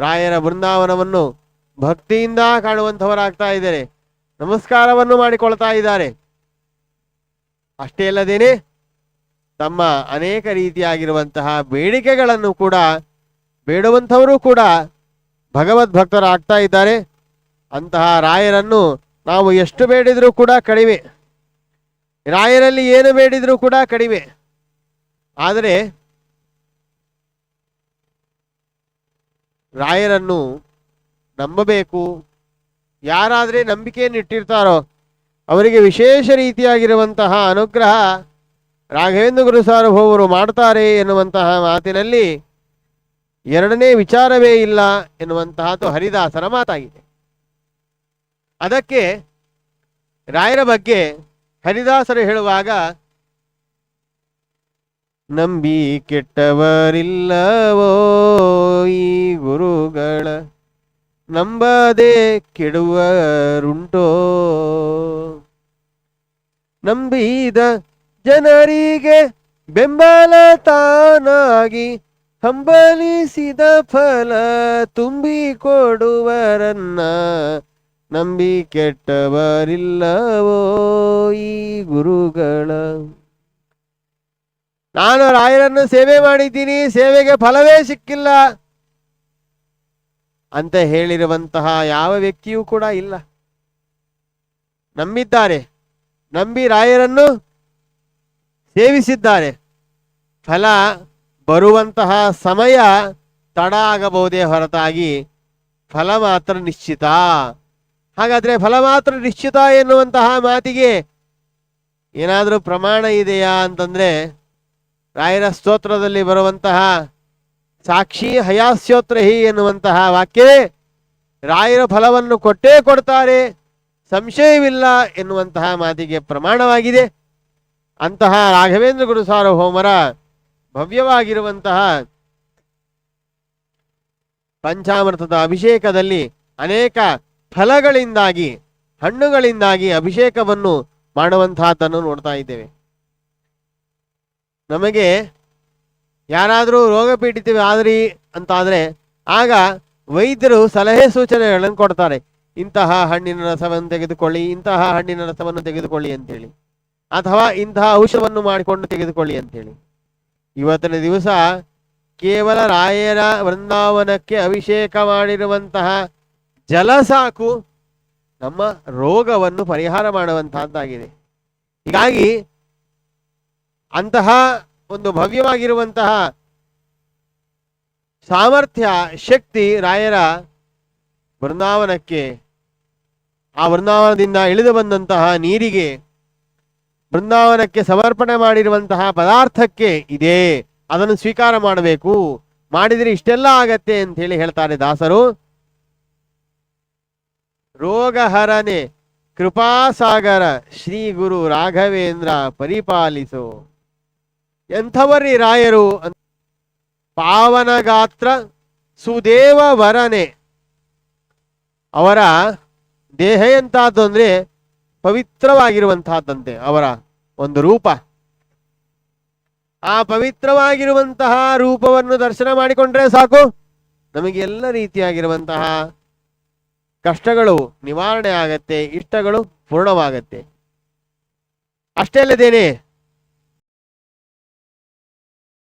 ರಾಯರ ಬೃಂದಾವನವನ್ನು ಭಕ್ತಿಯಿಂದ ಕಾಣುವಂಥವರಾಗ್ತಾ ಇದ್ದಾರೆ. ನಮಸ್ಕಾರವನ್ನು ಮಾಡಿಕೊಳ್ತಾ ಇದ್ದಾರೆ. ಅಷ್ಟೇ ಅಲ್ಲದೇನೆ ತಮ್ಮ ಅನೇಕ ರೀತಿಯಾಗಿರುವಂತಹ ಬೇಡಿಕೆಗಳನ್ನು ಕೂಡ ಬೇಡುವಂಥವರು ಕೂಡ ಭಗವದ್ ಭಕ್ತರಾಗ್ತಾ ಇದ್ದಾರೆ. ಅಂತಹ ರಾಯರನ್ನು ನಾವು ಎಷ್ಟು ಬೇಡಿದರೂ ಕೂಡ ಕಡಿಮೆ. ರಾಯರಲ್ಲಿ ಏನು ಬೇಡಿದರೂ ಕೂಡ ಕಡಿಮೆ. ಆದರೆ ರಾಯರನ್ನು ನಂಬಬೇಕು. ಯಾರಾದರೆ ನಂಬಿಕೆಯನ್ನು ಇಟ್ಟಿರ್ತಾರೋ, ಅವರಿಗೆ ವಿಶೇಷ ರೀತಿಯಾಗಿರುವಂತಹ ಅನುಗ್ರಹ ರಾಘವೇಂದ್ರ ಗುರು ಸಾರ್ವಭೌಮರು ಮಾಡ್ತಾರೆ ಎನ್ನುವಂತಹ ಮಾತಿನಲ್ಲಿ ಎರಡನೇ ವಿಚಾರವೇ ಇಲ್ಲ ಎನ್ನುವಂತಹದ್ದು ಹರಿದಾಸರ ಮಾತಾಗಿದೆ. ಅದಕ್ಕೆ ರಾಯರ ಬಗ್ಗೆ ಹರಿದಾಸರು ಹೇಳುವಾಗ, ನಂಬಿ ಕೆಟ್ಟವರಿಲ್ಲವೋ ನಂಬದೆ ಕೆಡುವರುಂಟೋ? ನಂಬಿದ ಜನರಿಗೆ ಬೆಂಬಲ ತಾನಾಗಿ ಹಂಬಲಿಸಿದ ಫಲ ತುಂಬಿ ಕೊಡುವರನ್ನ ನಂಬಿ ಕೆಟ್ಟವರಿಲ್ಲವೋ ಈ ಗುರುಗಳ? ನಾನು ರಾಯರನ್ನು ಸೇವೆ ಮಾಡಿದ್ದೀನಿ, ಸೇವೆಗೆ ಫಲವೇ ಸಿಕ್ಕಿಲ್ಲ. ಅಂತ ಹೇಳಿರುವಂತಹ ಯಾವ ವ್ಯಕ್ತಿಯೂ ಕೂಡ ಇಲ್ಲ. ನಂಬಿದ್ದಾರೆ. ನಂಬಿ ರಾಯರನ್ನು ಸೇವಿಸಿದ್ದಾರೆ. ಫಲ ಬರುವಂತಹ ಸಮಯ ತಡ ಆಗಬಹುದೇ ಹೊರತಾಗಿ ಫಲ ಮಾತ್ರ ನಿಶ್ಚಿತ. ಹಾಗಾದ್ರೆ ಫಲ ಮಾತ್ರ ನಿಶ್ಚಿತ ಎನ್ನುವಂತಹ ಮಾತಿಗೆ ಏನಾದರೂ ಪ್ರಮಾಣ ಇದೆಯಾ ಅಂತಂದ್ರೆ ರಾಯರ ಸ್ತೋತ್ರದಲ್ಲಿ ಬರುವಂತಹ ಸಾಕ್ಷಿ ಹಯಾಸ್ಯೋತ್ರಹಿ ಎನ್ನುವಂತಹ ವಾಕ್ಯವೇ ರಾಯರ ಫಲವನ್ನು ಕೊಟ್ಟೇ ಕೊಡ್ತಾರೆ, ಸಂಶಯವಿಲ್ಲ ಎನ್ನುವಂತಹ ಮಾತಿಗೆ ಪ್ರಮಾಣವಾಗಿದೆ. ಅಂತಹ ರಾಘವೇಂದ್ರ ಗುರು ಸಾರ್ವಭೌಮರ ಭವ್ಯವಾಗಿರುವಂತಹ ಪಂಚಾಮೃತದ ಅಭಿಷೇಕದಲ್ಲಿ ಅನೇಕ ಫಲಗಳಿಂದಾಗಿ, ಹಣ್ಣುಗಳಿಂದಾಗಿ ಅಭಿಷೇಕವನ್ನು ಮಾಡುವಂತಹದ್ದನ್ನು ನೋಡ್ತಾ ಇದ್ದೇವೆ. ನಮಗೆ ಯಾರಾದರೂ ರೋಗ ಪೀಡಿತವಿ ಆದ್ರಿ ಅಂತಾದ್ರೆ ಆಗ ವೈದ್ಯರು ಸಲಹೆ ಸೂಚನೆಗಳನ್ನು ಕೊಡ್ತಾರೆ. ಇಂತಹ ಹಣ್ಣಿನ ರಸವನ್ನು ತೆಗೆದುಕೊಳ್ಳಿ, ಇಂತಹ ಹಣ್ಣಿನ ರಸವನ್ನು ತೆಗೆದುಕೊಳ್ಳಿ ಅಂತೇಳಿ ಅಥವಾ ಇಂತಹ ಔಷಧವನ್ನು ಮಾಡಿಕೊಂಡು ತೆಗೆದುಕೊಳ್ಳಿ ಅಂತೇಳಿ ಇವತ್ತಿನ ದಿವಸ ಕೇವಲ ರಾಯರ ವೃಂದಾವನಕ್ಕೆ ಅಭಿಷೇಕ ಮಾಡಿರುವಂತಹ ಜಲ ಸಾಕು ನಮ್ಮ ರೋಗವನ್ನು ಪರಿಹಾರ ಮಾಡುವಂತಹದ್ದಾಗಿದೆ. ಹೀಗಾಗಿ ಅಂತಹ ಒಂದು ಭವ್ಯವಾಗಿರುವಂತಹ ಸಾಮರ್ಥ್ಯ, ಶಕ್ತಿ ರಾಯರ ಬೃಂದಾವನಕ್ಕೆ ಆ ಬೃಂದಾವನದಿಂದ ಇಳಿದು ಬಂದಂತಹ ನೀರಿಗೆ ಬೃಂದಾವನಕ್ಕೆ ಸಮರ್ಪಣೆ ಮಾಡಿರುವಂತಹ ಪದಾರ್ಥಕ್ಕೆ ಇದೆ. ಅದನ್ನು ಸ್ವೀಕಾರ ಮಾಡಬೇಕು. ಮಾಡಿದರೆ ಇಷ್ಟೆಲ್ಲ ಆಗತ್ತೆ ಅಂತ ಹೇಳಿ ಹೇಳ್ತಾರೆ ದಾಸರು. ರೋಗಹರನೆ ಕೃಪಾಸಾಗರ ಶ್ರೀ ಗುರು ರಾಘವೇಂದ್ರ ಪರಿಪಾಲಿಸು. ಎಂಥವರಿ ರಾಯರು ಪಾವನಗಾತ್ರ ಸುದೇವ ವರನೆ. ಅವರ ದೇಹ ಎಂತಹದ್ದು ಅಂದ್ರೆ ಪವಿತ್ರವಾಗಿರುವಂತಹದ್ದಂತೆ ಅವರ ಒಂದು ರೂಪ. ಆ ಪವಿತ್ರವಾಗಿರುವಂತಹ ರೂಪವನ್ನು ದರ್ಶನ ಮಾಡಿಕೊಂಡ್ರೆ ಸಾಕು. ನಮಗೆ ಎಲ್ಲ ರೀತಿಯಾಗಿರುವಂತಹ ಕಷ್ಟಗಳು ನಿವಾರಣೆ ಆಗತ್ತೆ, ಇಷ್ಟಗಳು ಪೂರ್ಣವಾಗತ್ತೆ. ಅಷ್ಟೇ ಅಲ್ಲದೇನೆ